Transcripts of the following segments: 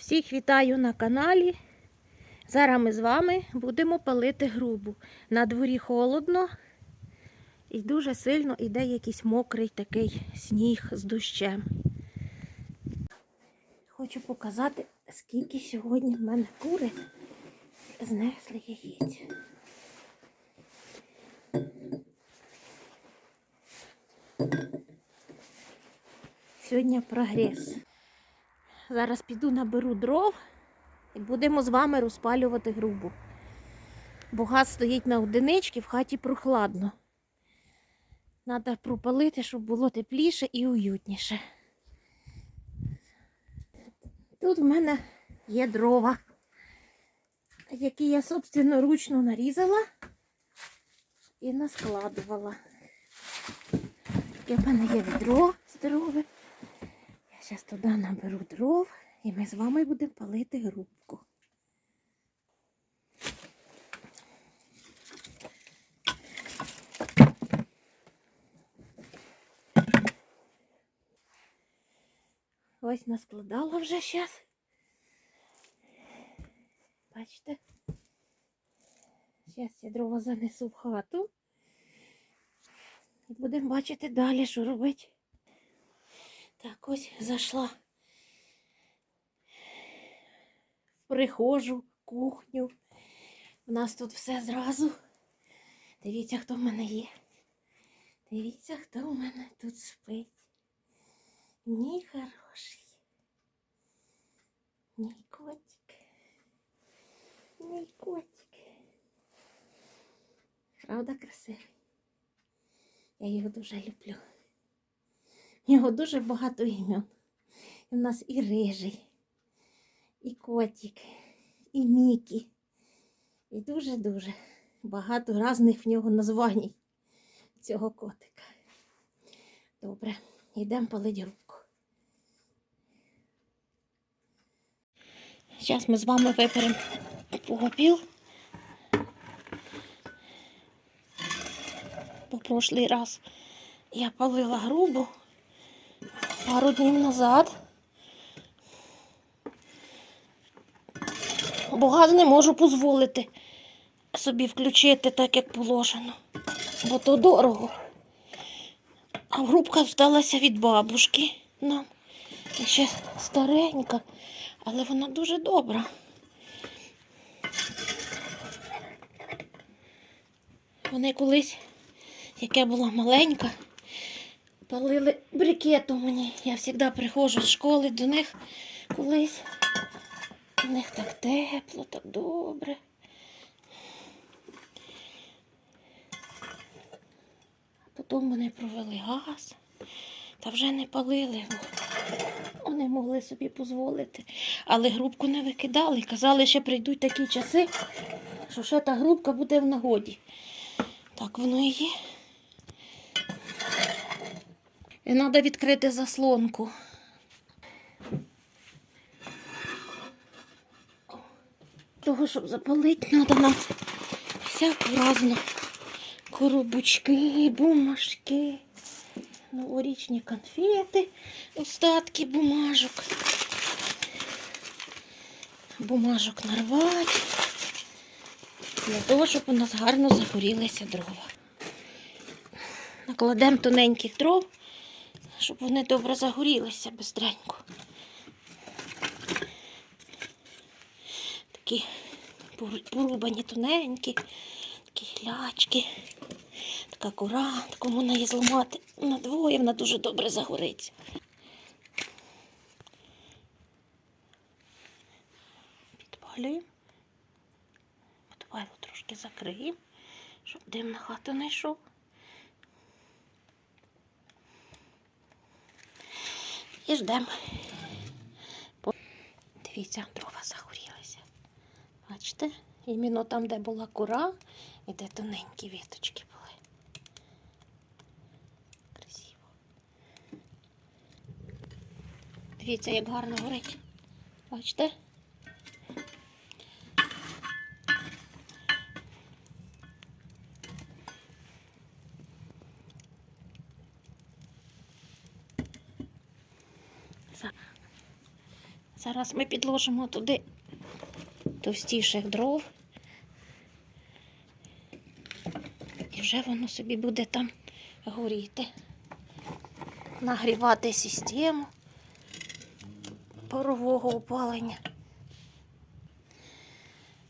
Всіх вітаю на каналі. Зараз ми з вами будемо палити грубу. На дворі холодно і дуже сильно йде якийсь мокрий такий сніг з дощем. Хочу показати, скільки сьогодні в мене кури знесли яєць. Сьогодні прогрес. Зараз піду наберу дров і будемо з вами розпалювати грубу. Бо газ стоїть на одиничці, в хаті прохладно. Треба пропалити, щоб було тепліше і уютніше. Тут в мене є дрова, які я собственноручно нарізала і наскладувала. Таке в мене є відро туди наберу дров і ми з вами будемо палити грубку. Ось наскладала вже зараз. Бачите? Зараз я дрова занесу в хату. І будемо бачити далі, що робити. Так, ось зайшла в прихожу, кухню. У нас тут все зразу. Дивіться, хто в мене є. Дивіться, хто в мене тут спить. Мій хороший. Мій котик. Мій котик. Правда красивий? Я його дуже люблю. В нього дуже багато імен. В нас і рижий, і котик, і Мікі. І дуже-дуже багато різних в нього названь цього котика. Добре, йдемо палить грубку. Зараз ми з вами виберемо погопіл. Бо прошлий раз я палила грубу пару днів назад. Бо газ не можу дозволити собі включити так, як положено. Бо то дорого. А грубка всталася від бабушки нам. І ще старенька, але вона дуже добра. Вони колись, як я була маленька, палили брикету мені. Я завжди приходжу з школи до них колись. У них так тепло, так добре. Потім вони провели газ та вже не палили. Вони могли собі дозволити. Але грубку не викидали. Казали, що прийдуть такі часи, що ще та грубка буде в нагоді. Так воно і є. І треба відкрити заслонку. Того, щоб запалити, треба нам всяку разну коробочки, бумажки, новорічні конфети, остатки бумажок. Бумажок нарвати. Для того, щоб у нас гарно загорілися дрова. Накладемо тоненьких дров, щоб вони добре загорілися бистренько. Такі пору- порубані тоненькі, такі глячки, така кора, таку можна її зламати надвоє, вона дуже добре загориться. Підпалюємо. Підпалю трошки закриємо, щоб дим на хату не йшов. І ждемо. Дивіться, дрова загорілася. Бачите? Іменно там, де була кура, і де тоненькі віточки були. Красиво. Дивіться, як гарно горить. Бачите? Зараз ми підложимо туди товстіших дров. І вже воно собі буде там горіти. Нагрівати систему парового опалення.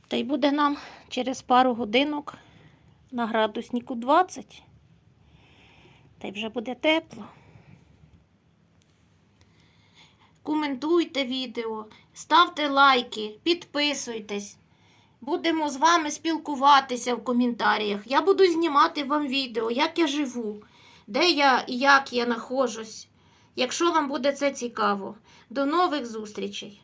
Та й буде нам через пару годинок на градуснику 20. Та й вже буде тепло. Коментуйте відео, ставте лайки, підписуйтесь. Будемо з вами спілкуватися в коментарях. Я буду знімати вам відео, як я живу, де я і як я знаходжусь. Якщо вам буде це цікаво. До нових зустрічей!